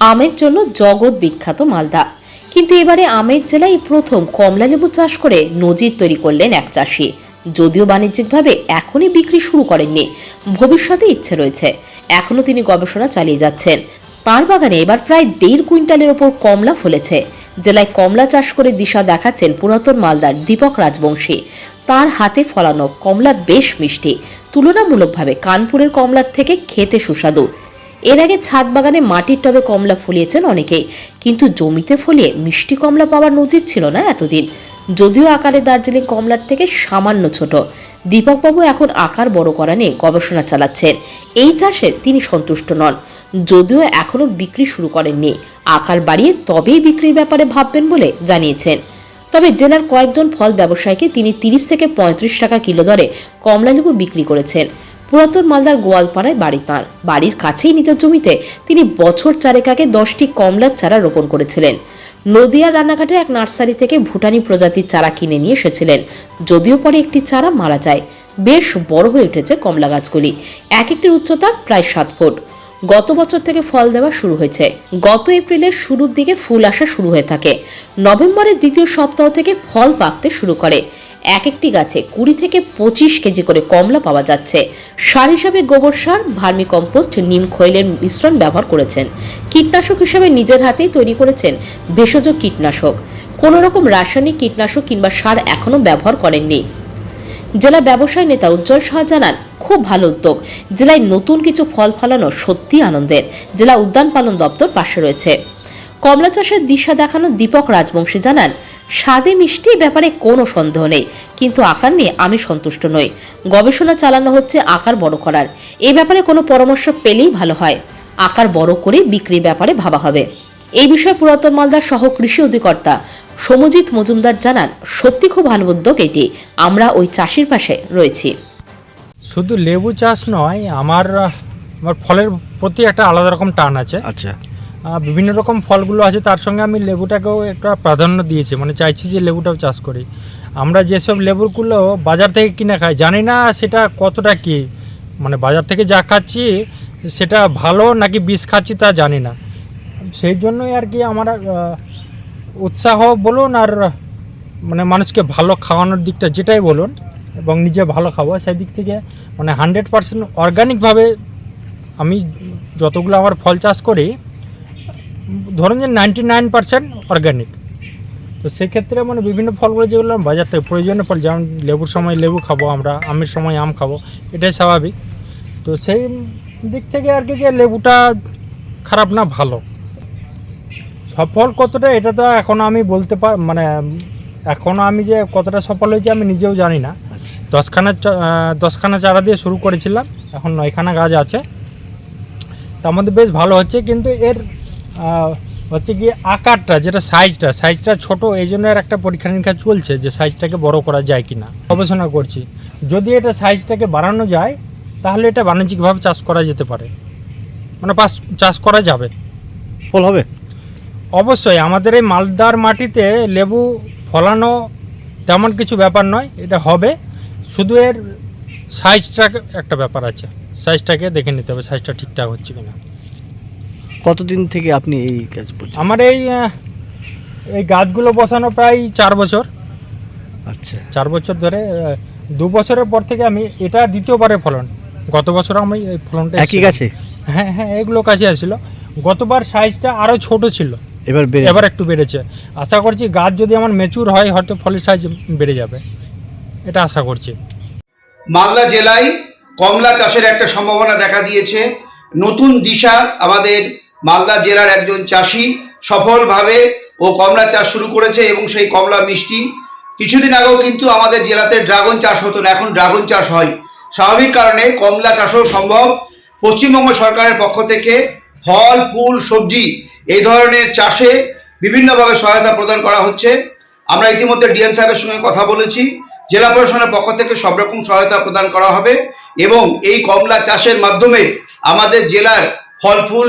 আমের জন্য জগৎ বিখ্যাত মালদা। কিন্তু এবারে আমের জেলায় প্রথম কমলা লেবু চাষ করে নজির তৈরি করলেন এক চাষি। যদিও বাণিজ্যিকভাবে এখনই বিক্রি শুরু করেননি, ভবিষ্যতে ইচ্ছে রয়েছে। এখনও তিনি গবেষণা চালিয়ে যাচ্ছেন। তাঁর বাগানে এবার প্রায় দেড় কুইন্টালের ওপর কমলা ফলেছে। জেলায় কমলা চাষ করে দিশা দেখাচ্ছেন পুরাতন মালদার দীপক রাজবংশী। তার হাতে ফলানো কমলা বেশ মিষ্টি। তুলনামূলকভাবে কানপুরের কমলার থেকে খেতে সুস্বাদু। এর আগে ছাদ বাগানে মাটির টবে কমলা ফলিয়েছেন অনেকেই। কিন্তু জমিতে ফলিয়ে মিষ্টি কমলা পাওয়ার নজির ছিল না এতদিন। যদিও আকারে দার্জিলিং কমলার থেকে সামান্য ছোট, দীপকবাবু এখন আকার বড় করা নিয়ে গবেষণা চালাচ্ছেন। এই চাষে তিনি সন্তুষ্ট নন। যদিও এখনও বিক্রি শুরু করেননি, আকার বাড়িয়ে তবেই বিক্রির ব্যাপারে ভাববেন বলে জানিয়েছেন। তবে জেলার কয়েকজন ফল ব্যবসায়ীকে তিনি তিরিশ থেকে পঁয়ত্রিশ টাকা কিলো দরে কমলালেবু বিক্রি করেছেন। পুরাতন মালদার গোয়ালপাড়ায় বাড়ি তাঁর। বাড়ির কাছেই নিজের জমিতে তিনি বছর চারেক আগে দশটি কমলার চারা রোপণ করেছিলেন। নদিয়ার রান্নাঘাটে এক নার্সারি থেকে ভুটানি প্রজাতির চারা কিনে নিয়ে এসেছিলেন। যদিও পরে একটি চারা মারা যায়। বেশ বড় হয়ে উঠেছে কমলা গাছগুলি। এক একটির উচ্চতা প্রায় সাত ফুট। গত বছর থেকে ফল দেওয়া শুরু হয়েছে। গত এপ্রিলের শুরুর দিকে ফুল আসা শুরু হয়ে থাকে। নভেম্বরের দ্বিতীয় সপ্তাহ থেকে ফল পাকতে শুরু করে। এক একটি গাছে কুড়ি থেকে পঁচিশ কেজি করে কমলা পাওয়া যাচ্ছে। সার হিসাবে গোবর সার, ভার্মি কম্পোস্ট, নিম খৈলের মিশ্রণ ব্যবহার করেছেন। কীটনাশক হিসাবে নিজের হাতেই তৈরি করেছেন ভেষজ কীটনাশক। কোনো রকম রাসায়নিক কীটনাশক কিংবা সার এখনও ব্যবহার করেননি। জেলা ব্যবসায়ী নেতা উজ্জ্বল শাহ জানান, খুব ভালো উদ্যোগ। জেলায় নতুন কিছু ফল ফলানো সত্যি আনন্দের। জেলা উদ্যান পালন দপ্তর পাশে রয়েছে। কমলা চাষের দিশা দেখানো দীপক রাজবংশী জানান স্বাদে মিষ্টি ব্যাপারে কোনো সন্দেহ নেই কিন্তু আকার নিয়ে আমি সন্তুষ্ট নই। গবেষণা চালানো হচ্ছে আকার বড় করার। এই ব্যাপারে কোনো পরামর্শ পেলেই ভালো হয়। আকার বড় করে বিক্রির ব্যাপারে ভাবা হবে। এই বিষয়ে পুরাতন মালদার সহ কৃষি অধিকর্তা সমজিৎ মজুমদার জানান সত্যি খুব ভালো উদ্যোগ এটি। আমরা ওই চাষির পাশে রয়েছি। শুধু লেবু চাষ নয় আমার আমার ফলের প্রতি একটা আলাদা রকম টান আছে। আচ্ছা। বিভিন্ন রকম ফলগুলো আছে, তার সঙ্গে আমি লেবুটাকেও একটা প্রাধান্য দিয়েছি মানে চাইছি যে লেবুটাও চাষ করি। আমরা যেসব লেবুগুলো বাজার থেকে কিনে খাই, জানি না সেটা কতটা কি মানে বাজার থেকে যা খাচ্ছি সেটা ভালো নাকি বিষ খাচ্ছি তা জানি না। সেই জন্যই আর কি আমার উৎসাহ বলুন আর মানে মানুষকে ভালো খাওয়ানোর দিকটা যেটাই বলুন এবং নিজে ভালো খাব, সেই দিক থেকে মানে হান্ড্রেড পার্সেন্ট অর্গানিকভাবে আমি যতগুলো আমার ফল চাষ করি ধরুন যে নাইনটি নাইন পার্সেন্ট অর্গানিক। তো সেক্ষেত্রে মানে বিভিন্ন ফলগুলো যেগুলো বাজার থেকে প্রয়োজনীয় ফল যেমন লেবুর সময় লেবু খাব আমরা আমের সময় আম খাব এটাই স্বাভাবিক। তো সেই দিক থেকে আর কি যে লেবুটা খারাপ না ভালো। সফল কতটা এটা তো এখনও আমি বলতে পার মানে এখনও আমি যে কতটা সফল হয়েছি আমি নিজেও জানি না। আচ্ছা। দশখানা দশখানা চারা দিয়ে শুরু করেছিলাম এখন নয়খানা গাছ আছে। তার মধ্যে বেশ ভালো হচ্ছে কিন্তু এর হচ্ছে কি আকারটা যেটা সাইজটা সাইজটা ছোট এই জন্য একটা পরীক্ষা নিরীক্ষা চলছে যে সাইজটাকে বড় করা যায় কি না গবেষণা করছি। যদি এটা সাইজটাকে বাড়ানো যায় তাহলে এটা বাণিজ্যিকভাবে চাষ করা যেতে পারে। মানে পাস চাষ করা যাবে। ফল হবে? অবশ্যই আমাদের এই মালদার মাটিতে লেবু ফলানো তেমন কিছু ব্যাপার নয় এটা হবে। শুধু এর সাইজটা একটা ব্যাপার আছে। সাইজটাকে দেখে নিতে হবে সাইজটা ঠিকঠাক হচ্ছে কিনা। কতদিন থেকে আপনি এই কাজ করছেন? আমার এই এই গাছগুলো বসানো প্রায় চার বছর। আচ্ছা। চার বছর ধরে দু বছরের পর থেকে আমি এটা দ্বিতীয়বারের ফলন। গত বছর আমি এই ফলনটা একই। গাছে? হ্যাঁ হ্যাঁ এগুলো কাছে আসছিল। গতবার সাইজটা আরও ছোট ছিল। এবার বেড়ে এবার একটু বেড়েছে। আশা করছি গাছ যদি আমার মেচুর হয় হয়তো ফলের সাইজ বেড়ে যাবে। এটা আশা করছি। মালদা জেলায় কমলা চাষের একটা সম্ভাবনা দেখা দিয়েছে। নতুন দিশা আমাদের মালদা জেলার একজন চাষি সফলভাবে ও কমলা চাষ শুরু করেছে এবং সেই কমলা মিষ্টি কিছুদিন আগেও কিন্তু আমাদের জেলাতে ড্রাগন চাষ হতো না, এখন ড্রাগন চাষ হয়। স্বাভাবিক কারণে কমলা চাষও সম্ভব। পশ্চিমবঙ্গ সরকারের পক্ষ থেকে ফল, ফুল, সবজি এই ধরনের চাষে বিভিন্নভাবে সহায়তা প্রদান করা হচ্ছে। আমরা ইতিমধ্যে ডিএম সাহেবের সঙ্গে কথা বলেছি। জেলা প্রশাসনের পক্ষ থেকে সব রকম সহায়তা প্রদান করা হবে এবং এই কমলা চাষের মাধ্যমে আমাদের জেলার ফল, ফুল